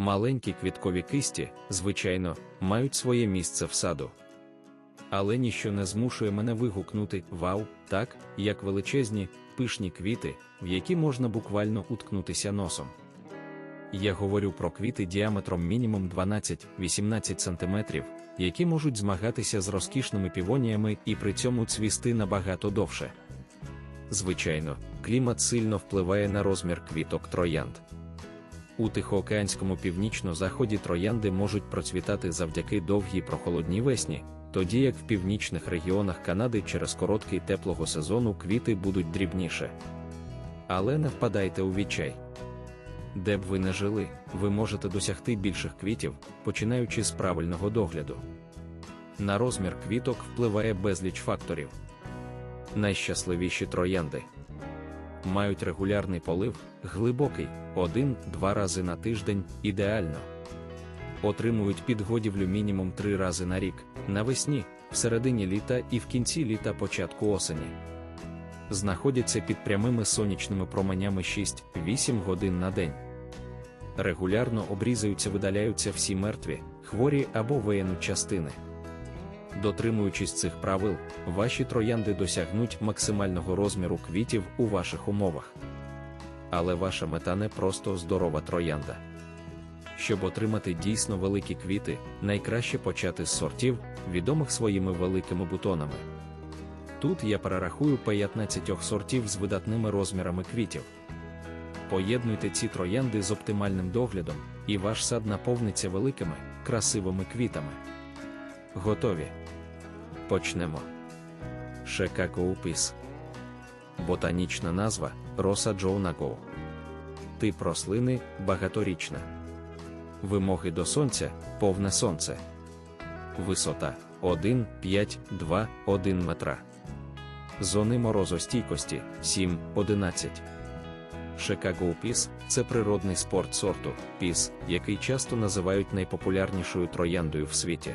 Маленькі квіткові кисті, звичайно, мають своє місце в саду. Але ніщо не змушує мене вигукнути вау, так, як величезні, пишні квіти, в які можна буквально уткнутися носом. Я говорю про квіти діаметром мінімум 12-18 см, які можуть змагатися з розкішними півоніями і при цьому цвісти набагато довше. Звичайно, клімат сильно впливає на розмір квіток троянд. У Тихоокеанському північно-заході троянди можуть процвітати завдяки довгій прохолодній весні, тоді як в північних регіонах Канади через короткий теплого сезону квіти будуть дрібніше. Але не впадайте у відчай. Де б ви не жили, ви можете досягти більших квітів, починаючи з правильного догляду. На розмір квіток впливає безліч факторів. Найщасливіші троянди мають регулярний полив, глибокий, один-два рази на тиждень, ідеально. Отримують підгодівлю мінімум три рази на рік, навесні, в середині літа і в кінці літа початку осені. Знаходяться під прямими сонячними променями 6-8 годин на день. Регулярно обрізаються, видаляються всі мертві, хворі або виянуть частини. Дотримуючись цих правил, ваші троянди досягнуть максимального розміру квітів у ваших умовах. Але ваша мета не просто здорова троянда. Щоб отримати дійсно великі квіти, найкраще почати з сортів, відомих своїми великими бутонами. Тут я перерахую 15 сортів з видатними розмірами квітів. Поєднуйте ці троянди з оптимальним доглядом, і ваш сад наповниться великими, красивими квітами. Готові. Почнемо. Шекакоупіс. Ботанічна назва Роса Джоунаго. Тип рослини багаторічна. Вимоги до сонця повне сонце. Висота 1, 5, 2, 1 метра. Зони морозостійкості 7, 11. Шикаго піс це природний спорт сорту піс, який часто називають найпопулярнішою трояндою в світі.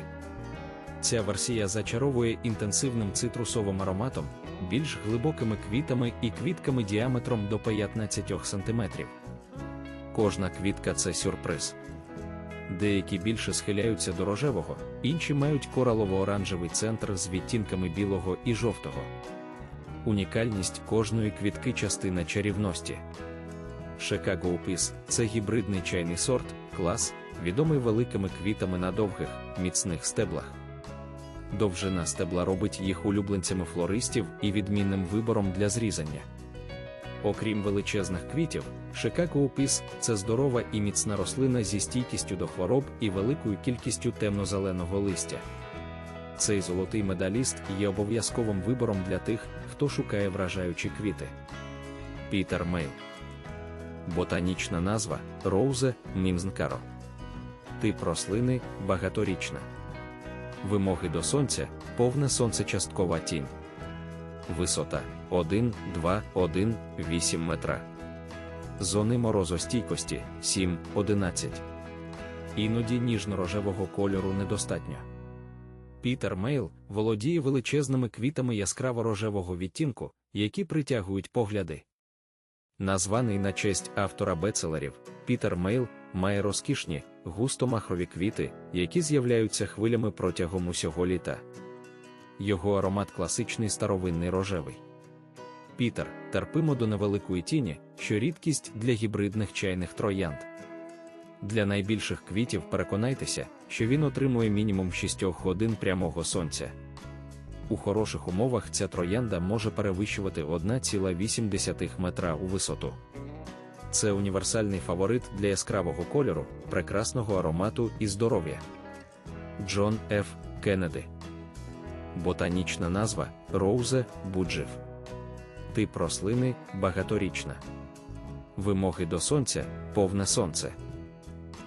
Ця версія зачаровує інтенсивним цитрусовим ароматом, більш глибокими квітами і квітками діаметром до 15 см. Кожна квітка це сюрприз. Деякі більше схиляються до рожевого, інші мають коралово-оранжевий центр з відтінками білого і жовтого. Унікальність кожної квітки частина чарівності. Шикаго Упіс це гібридний чайний сорт, клас, відомий великими квітами на довгих, міцних стеблах. Довжина стебла робить їх улюбленцями флористів і відмінним вибором для зрізання. Окрім величезних квітів, Шикаго Упіс це здорова і міцна рослина зі стійкістю до хвороб і великою кількістю темно-зеленого листя. Цей золотий медаліст є обов'язковим вибором для тих, хто шукає вражаючі квіти. Пітер Мейл. Ботанічна назва Роузе Мімзнкаро. Тип рослини багаторічна. Вимоги до сонця повне сонце часткова тінь. Висота 1, 2, 1, 8 метра. Зони морозостійкості 7, 11. Іноді ніжно-рожевого кольору недостатньо. Пітер Мейл володіє величезними квітами яскраво рожевого відтінку, які притягують погляди. Названий на честь автора бецелерів, Пітер Мейл має розкішні, густо-махрові квіти, які з'являються хвилями протягом усього літа. Його аромат класичний старовинний рожевий. Пітер терпимо до невеликої тіні, що рідкість для гібридних чайних троянд. Для найбільших квітів переконайтеся, що він отримує мінімум 6 годин прямого сонця. У хороших умовах ця троянда може перевищувати 1,8 метра у висоту. Це універсальний фаворит для яскравого кольору, прекрасного аромату і здоров'я. Джон Ф. Кеннеді. Ботанічна назва Роузе Буджив. Тип рослини багаторічна. Вимоги до сонця повне сонце.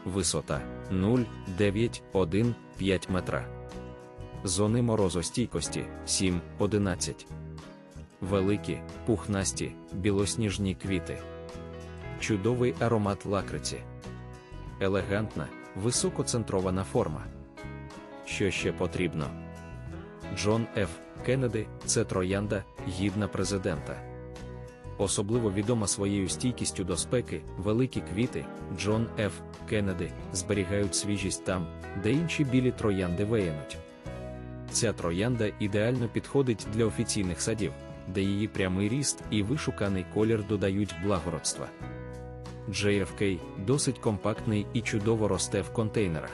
Висота 0,9,1,5 метра. Зони морозостійкості 7-11. Великі, пухнасті, білосніжні квіти. Чудовий аромат лакриці. Елегантна, високоцентрована форма. Що ще потрібно? Джон Ф. Кеннеді це троянда, гідна президента. особливо відома своєю стійкістю до спеки, великі квіти, Джон Ф. Кеннеди, зберігають свіжість там, де інші білі троянди виянуть. Ця троянда ідеально підходить для офіційних садів, де її прямий ріст і вишуканий колір додають благородства. JFK досить компактний і чудово росте в контейнерах.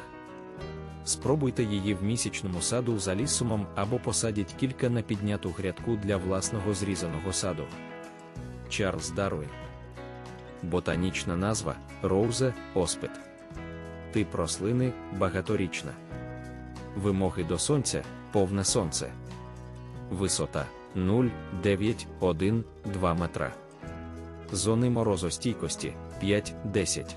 Спробуйте її в місячному саду за лісумом або посадіть кілька на підняту грядку для власного зрізаного саду. Чарльз Дарвін. Ботанічна назва Роузе Оспет. Тип рослини багаторічна. Вимоги до сонця повне сонце. Висота 0,912 метра. Зони морозостійкості 5-10.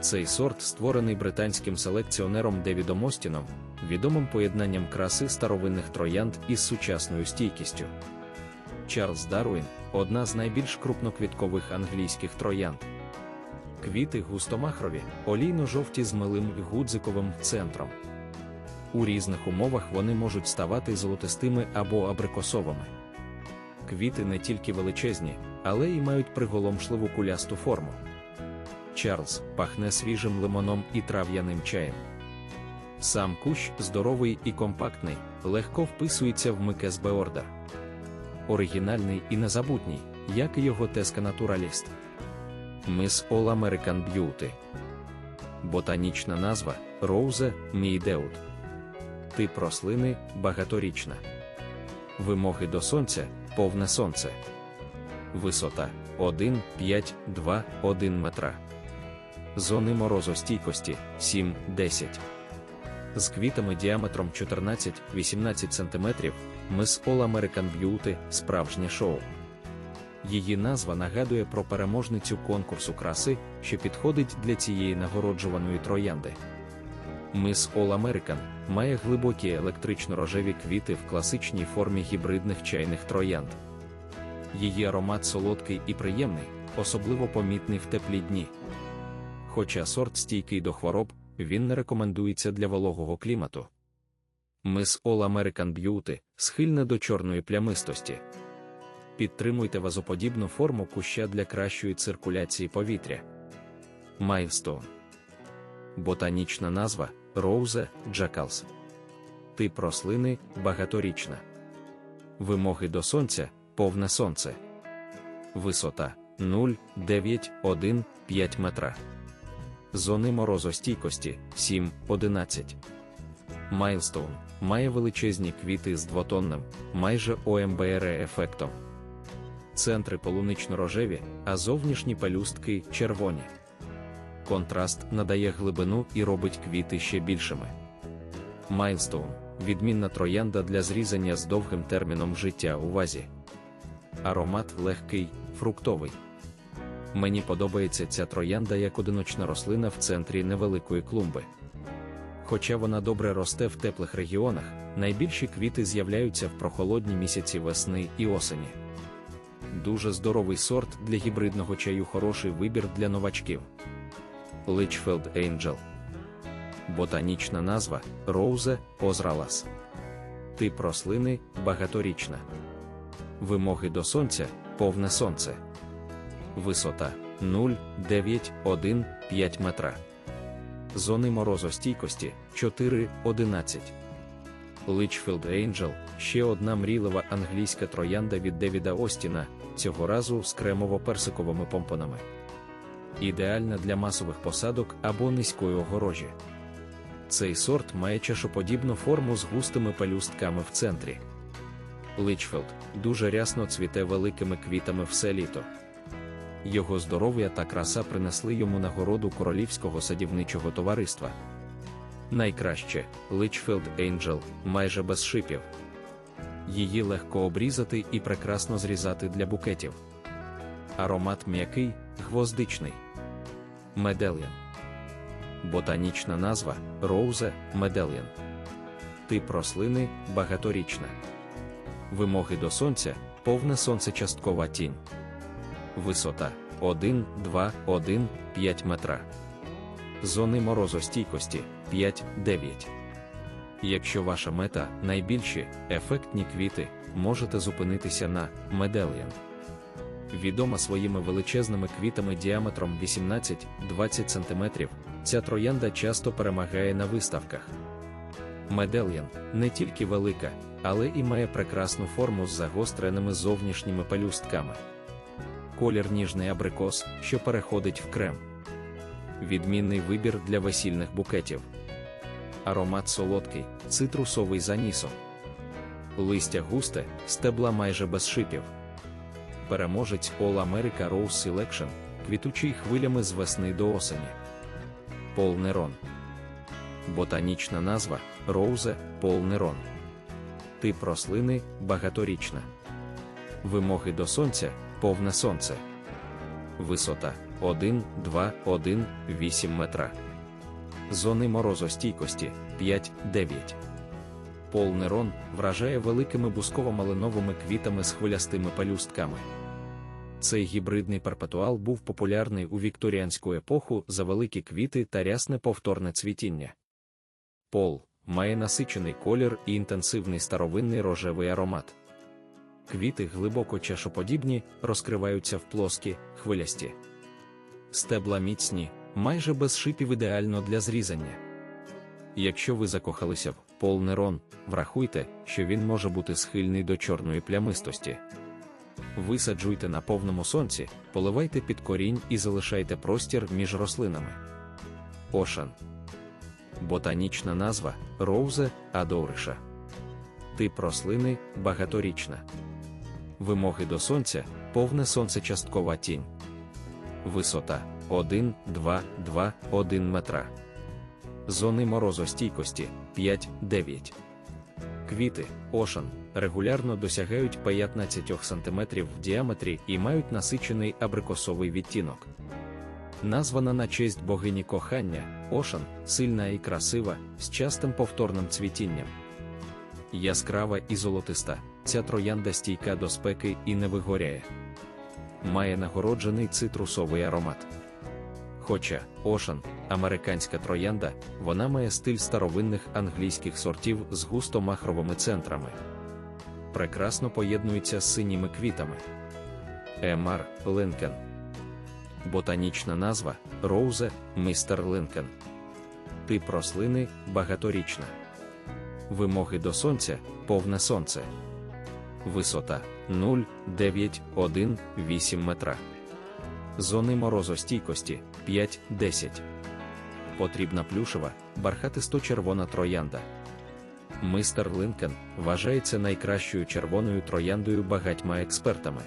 Цей сорт створений британським селекціонером Девідом Остіном, відомим поєднанням краси старовинних троянд із сучасною стійкістю. Чарльз Дарвін одна з найбільш крупноквіткових англійських троянд. Квіти густомахрові, олійно-жовті з милим гудзиковим центром. У різних умовах вони можуть ставати золотистими або абрикосовими. Квіти не тільки величезні, але й мають приголомшливу кулясту форму. Чарльз пахне свіжим лимоном і трав'яним чаєм. Сам кущ здоровий і компактний, легко вписується в Микес Беордер. Оригінальний і незабутній, як і його теска натураліст. Мис All American Beauty. Ботанічна назва Роузе Мійдеут. Тип рослини багаторічна. Вимоги до сонця повне сонце. Висота 1, 5, 2, 1 метра. Зони морозостійкості 7-10. З квітами діаметром 14-18 см мис All American Beauty справжнє шоу. Її назва нагадує про переможницю конкурсу краси, що підходить для цієї нагороджуваної троянди. Мис All American має глибокі електрично-рожеві квіти в класичній формі гібридних чайних троянд. Її аромат солодкий і приємний, особливо помітний в теплі дні. Хоча сорт стійкий до хвороб, він не рекомендується для вологого клімату. Мис All American Beauty схильне до чорної плямистості. Підтримуйте вазоподібну форму куща для кращої циркуляції повітря. Майлстоун. Ботанічна назва Роузе Джакалс. Тип рослини багаторічна. Вимоги до сонця повне сонце. Висота 0,915 метра. Зони морозостійкості 7-11. Майлстоун має величезні квіти з двотонним, майже ОМБР ефектом. Центри полунично-рожеві, а зовнішні пелюстки червоні. Контраст надає глибину і робить квіти ще більшими. Майлстоун відмінна троянда для зрізання з довгим терміном життя у вазі. Аромат легкий, фруктовий. Мені подобається ця троянда як одиночна рослина в центрі невеликої клумби. Хоча вона добре росте в теплих регіонах, найбільші квіти з'являються в прохолодні місяці весни і осені. Дуже здоровий сорт для гібридного чаю хороший вибір для новачків. Личфелд Angel. Ботанічна назва Роузе Озралас. Тип рослини багаторічна. Вимоги до сонця повне сонце. Висота 0,915 метра. Зони морозостійкості 4,11. Личфілд Angel ще одна мрійлива англійська троянда від Девіда Остіна, цього разу з кремово-персиковими помпонами. Ідеальна для масових посадок або низької огорожі. Цей сорт має чашоподібну форму з густими пелюстками в центрі. Личфілд дуже рясно цвіте великими квітами все літо. Його здоров'я та краса принесли йому нагороду Королівського садівничого товариства. Найкраще Личфілд Angel майже без шипів. Її легко обрізати і прекрасно зрізати для букетів. Аромат м'який, гвоздичний. Медельян. Ботанічна назва Роузе Медельян. Тип рослини багаторічна. Вимоги до сонця повне сонце часткова тінь. Висота 1, 2, 1, 5 метра. Зони морозостійкості 5, 9. Якщо ваша мета найбільші ефектні квіти, можете зупинитися на Медельян. Відома своїми величезними квітами діаметром 18-20 см, ця троянда часто перемагає на виставках. Медельян не тільки велика, але і має прекрасну форму з загостреними зовнішніми пелюстками. Колір ніжний абрикос, що переходить в крем. Відмінний вибір для весільних букетів. Аромат солодкий, цитрусовий за нісом. Листя густе, стебла майже без шипів. Переможець All America Rose Selection, квітучий хвилями з весни до осені. Пол Нерон. Ботанічна назва Роузе Пол Нерон. Тип рослини багаторічна. Вимоги до сонця повне сонце. Висота 1, 2, 1, 8 метра. Зони морозостійкості 5, 9. Пол Нерон вражає великими бусково-малиновими квітами з хвилястими пелюстками. Цей гібридний перпетуал був популярний у вікторіанську епоху за великі квіти та рясне повторне цвітіння. Пол має насичений колір і інтенсивний старовинний рожевий аромат. Квіти глибоко чашоподібні, розкриваються в плоскі, хвилясті. Стебла міцні, майже без шипів ідеально для зрізання. Якщо ви закохалися в Пол Нерон, врахуйте, що він може бути схильний до чорної плямистості. Висаджуйте на повному сонці, поливайте під корінь і залишайте простір між рослинами. Ошан. Ботанічна назва Роузе Адориша. Тип рослини багаторічна. Вимоги до сонця повне сонце часткова тінь. Висота 1, 2, 2, 1 метра. Зони морозостійкості 5, 9. Квіти Ошан регулярно досягають 15 см в діаметрі і мають насичений абрикосовий відтінок. Названа на честь богині кохання, Ошан сильна і красива, з частим повторним цвітінням. Яскрава і золотиста, ця троянда стійка до спеки і не вигоряє. Має нагороджений цитрусовий аромат. Хоча Ошан, американська троянда, вона має стиль старовинних англійських сортів з густо-махровими центрами. Прекрасно поєднується з синіми квітами. Емар Линкен. Ботанічна назва Роузе Містер Линкен. Тип рослини багаторічна. Вимоги до сонця повне сонце. Висота 0, 9, 1, 8 метра. Зони морозостійкості 5-10. Потрібна плюшева, бархатисто-червона троянда. Мистер Линкен вважається найкращою червоною трояндою багатьма експертами.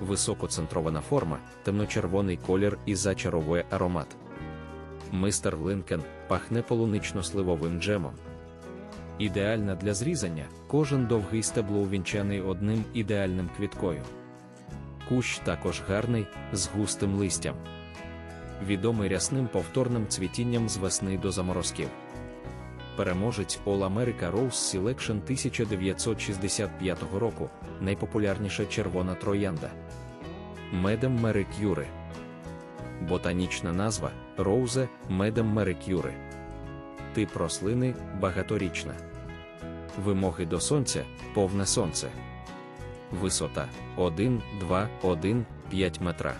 Високоцентрована форма, темночервоний колір і зачаровує аромат. Мистер Линкен пахне полунично-сливовим джемом. Ідеальна для зрізання, кожен довгий стебло увінчаний одним ідеальним квіткою. Кущ також гарний, з густим листям. Відомий рясним повторним цвітінням з весни до заморозків. Переможець All America Rose Selection 1965 року, найпопулярніша червона троянда. Медем Мерикюри. Ботанічна назва Роузе Медем Мерикюри. Тип рослини багаторічна. Вимоги до сонця повне сонце. Висота 1, 2, 1, 5 метра.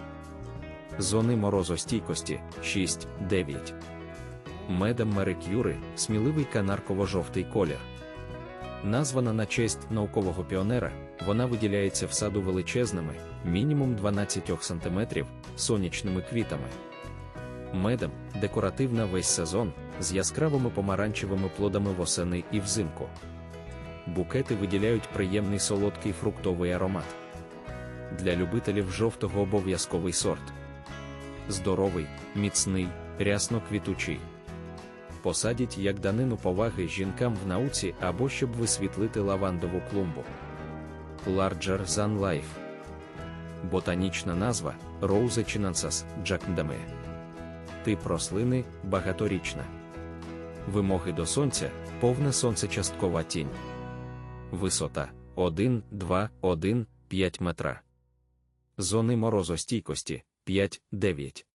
Зони морозостійкості 6, 9. Медем Мерикюри сміливий канарково-жовтий колір. Названа на честь наукового піонера, вона виділяється в саду величезними, мінімум 12 см, сонячними квітами. Медем декоративна весь сезон з яскравими помаранчевими плодами восени і взимку. Букети виділяють приємний солодкий фруктовий аромат. Для любителів жовтого обов'язковий сорт. Здоровий, міцний, рясно квітучий. Посадіть як данину поваги жінкам в науці або щоб висвітлити лавандову клумбу. Larger than life. Ботанічна назва Rose chinensis Jackndame. Тип рослини багаторічна. Вимоги до сонця повне сонце часткова тінь. Висота 1, 2, 1, 5 метра. Зони морозостійкості 5, 9.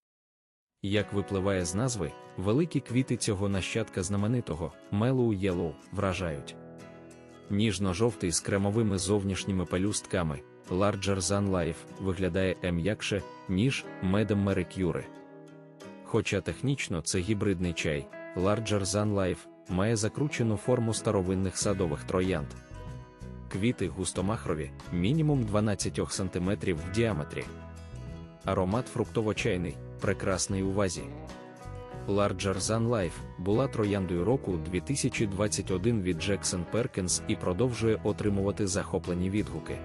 Як випливає з назви, великі квіти цього нащадка знаменитого Мелоу Єлоу вражають. Ніжно-жовтий з кремовими зовнішніми пелюстками, Larger Than Life виглядає м'якше, ніж Medem Mercure. Хоча технічно це гібридний чай, Larger Than Life має закручену форму старовинних садових троянд. Квіти густомахрові, мінімум 12 см в діаметрі. Аромат фруктово-чайний, прекрасний у вазі. Larger Than Life була трояндою року 2021 від Jackson Perkins і продовжує отримувати захоплені відгуки.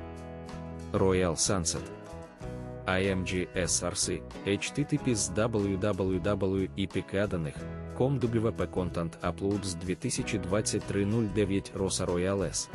Royal Sunset IMG SRC HTTP з www.epicadaних com WP Content Uploads 2023 09 Rosa Royal S